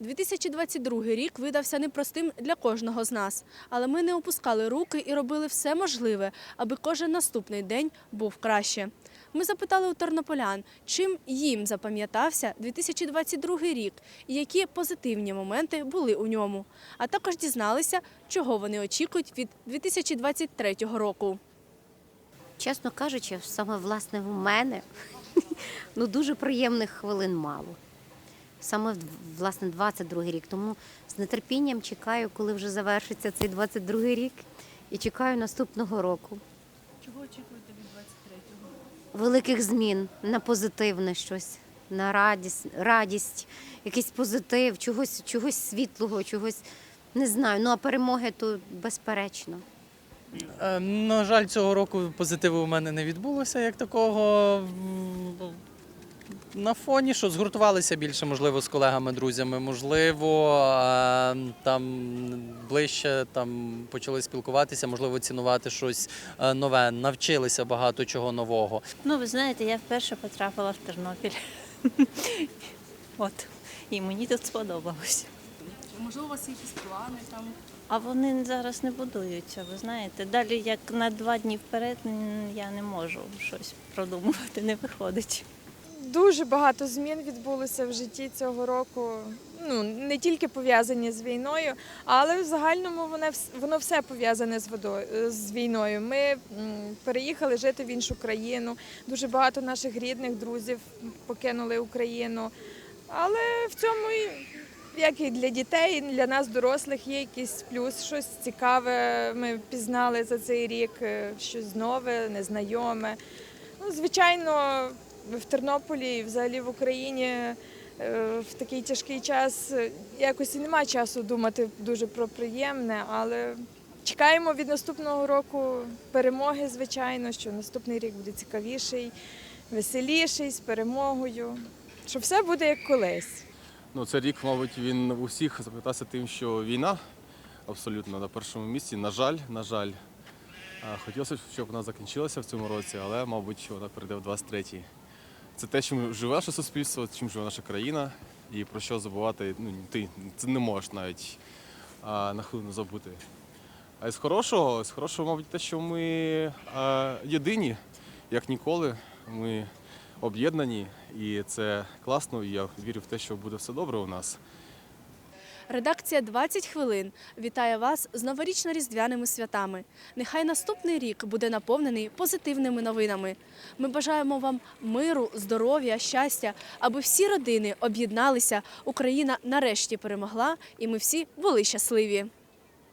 2022 рік видався непростим для кожного з нас, але ми не опускали руки і робили все можливе, аби кожен наступний день був краще. Ми запитали у тернополян, чим їм запам'ятався 2022 рік і які позитивні моменти були у ньому. А також дізналися, чого вони очікують від 2023 року. Чесно кажучи, саме власне в мене ну дуже приємних хвилин мало. Саме власне 22 рік. Тому з нетерпінням чекаю, коли вже завершиться цей 22 рік, і чекаю наступного року. Чого очікуєте від 23-го? Великих змін на позитивне щось, на радість, радість, якийсь позитив, чогось, чогось світлого, чогось не знаю. Ну а перемоги то безперечно. Е, На жаль, цього року позитиву у мене не відбулося як такого. На фоні, що згуртувалися більше, можливо, з колегами, друзями, можливо, там ближче там почали спілкуватися, можливо, цінувати щось е, нове, навчилися багато чого нового. Ну, ви знаєте, я вперше потрапила в Тернопіль. От. І мені тут сподобалось. Можливо, у вас є якісь плани там? А вони зараз не будуються, ви знаєте. Далі, як на два дні вперед, я не можу щось продумувати, не виходить. Дуже багато змін відбулося в житті цього року. Ну не тільки пов'язані з війною, але в загальному воно, воно все пов'язане з водою з війною. Ми переїхали жити в іншу країну. Дуже багато наших рідних друзів покинули Україну. Але в цьому як і для дітей, і для нас, дорослих, є якийсь плюс, щось цікаве. Ми пізнали за цей рік, е, щось нове, незнайоме. Ну, звичайно, в Тернополі і взагалі в Україні е, в такий тяжкий час е, якось і немає часу думати дуже про приємне, але чекаємо від наступного року перемоги, звичайно, що наступний рік буде цікавіший, веселіший, з перемогою. Що все буде як колись. Ну, цей рік, мабуть, він у всіх запам'ятався тим, що війна абсолютно на першому місці. На жаль, на жаль. Хотілося б, щоб вона закінчилася в цьому році, але, мабуть, вона перейде в 23-й. Це те, чим живе наше суспільство, чим живе наша країна, і про що забувати ну, ти це не можеш навіть а, на хвилину забути. А з хорошого, з хорошого, мабуть, те, що ми а, єдині, як ніколи. Ми об'єднані, і це класно. І я вірю в те, що буде все добре у нас. Редакція «20 хвилин вітає вас з новорічно-різдвяними святами. Нехай наступний рік буде наповнений позитивними новинами. Ми бажаємо вам миру, здоров'я, щастя, аби всі родини об'єдналися, Україна нарешті перемогла, і ми всі були щасливі.